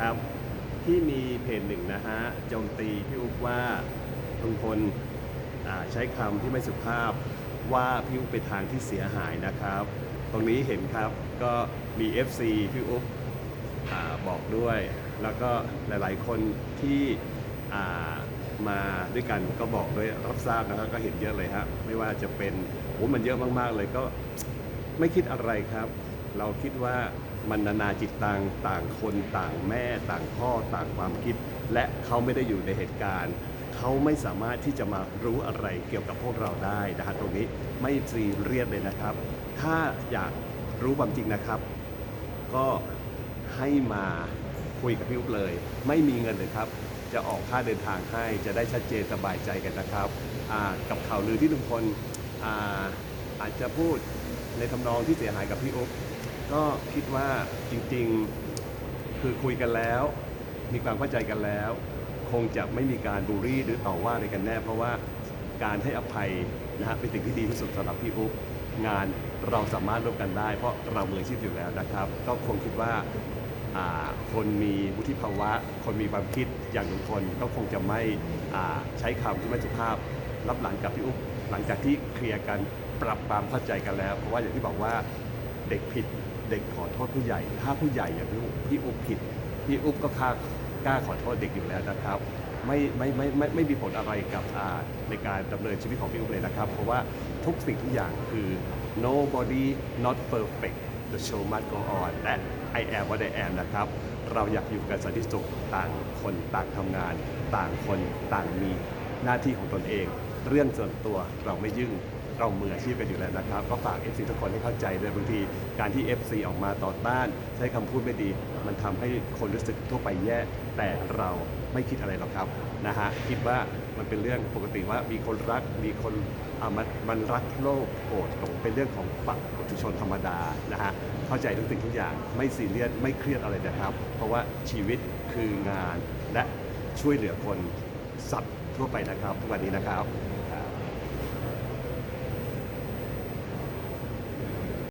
ครับที่มีเพจหนึ่งนะฮะโจมตีพี่อุ๊บว่าลุงพลใช้คำที่ไม่สุภาพว่าพี่อุ๊บไปทางที่เสียหายนะครับ ตรงนี้เห็นครับก็มี FC พี่อุ๊บอบอกด้วย แล้วก็หลายๆคนที่มาด้วยกันก็บอกด้วยรับทราบนะครับก็เห็นเยอะเลยฮะไม่ว่าจะเป็นโอ้มันเยอะมากๆเลยก็ไม่คิดอะไรครับ เราคิดว่า มันนานาจิตตังต่างคนต่างแม่ต่างพ่อต่างความคิด และเขาไม่ได้อยู่ในเหตุการณ์เขาไม่สามารถที่จะมารู้อะไรเกี่ยวกับพวกเราได้นะฮะตรงนี้ไม่ซีเรียสเลยนะครับ ถ้าอยากรู้ความจริงนะครับ ก็ให้มาคุยกับพี่อุ๊บเลย ไม่มีเงินเลยครับ จะออกค่าเดินทางให้จะได้ชัดเจนสบายใจกันนะครับกับข่าวลือที่ลุงพลอาอาจจะพูดในทำนองที่เสียหายกับพี่อุ๊บ ก็คิดว่าจริงๆคือคุยกันแล้ว มีความเข้าใจกันแล้ว คงจะไม่มีการบูลลี่หรือต่อว่าอะไรกันแน่ เพราะว่าการให้อภัยนะฮะเป็นสิ่งที่ดีที่สุดสำหรับพี่อุ๊บงานเราสามารถร่วมกันได้ เพราะเรามืออาชีพอยู่แล้วนะครับ ก็คงคิดว่าอ่าคนมีวุฒิภาวะ คนมีความคิดอย่างลุงพลก็คงจะไม่อ่าใช้คำที่ไม่สุภาพรับหลังกับพี่อุ๊บหลังจากที่เคลียร์กันปรับความเข้าใจกันแล้ว เพราะว่าอย่างที่บอกว่า เด็กผิด เด็กขอโทษผู้ใหญ่ ถ้าผู้ใหญ่อย่างพี่อุ๊บพี่อุ๊บผิดพี่อุ๊บก็ค่ากล้าขอโทษเด็กอยู่แล้วนะครับ ไม่ไม่ไม่ไม่ไม่มีผลอะไรกับอ่าในการดำเนินชีวิตของพี่อุ๊บเลยนะครับ เพราะว่าทุกสิ่งทุกอย่างคือ nobody not perfect the show must go on และ I am what I am นะครับ เราอยากอยู่กันสันติสุขต่างคนต่างทำงาน ต่างคนต่างมีหน้าที่ของตนเอง เรื่องส่วนตัวเราไม่ยุ่ง เรามืออาชีพกันอยู่แล้วนะครับ ก็ฝาก FC ทุกคนให้เข้าใจด้วยบางทีการที่ FC ออกมาต่อต้าน ใช้คำพูดไม่ดี มันทำให้คนรู้สึกทั่วไปแย่ แต่เราไม่คิดอะไรหรอกครับนะฮะคิดว่ามันเป็นเรื่องปกติว่ามีคนรักมีคนอะมันมันรักโลภโกรธหลงเป็นเรื่องของปักปุถุชนธรรมดานะฮะเข้าใจทุกสิ่งทุกอย่างไม่ซีเรียสไม่เครียดอะไรนะครับ เพราะว่าชีวิตคืองานและช่วยเหลือคนสัตว์ทั่วไปนะครับทุกวันนี้นะครับ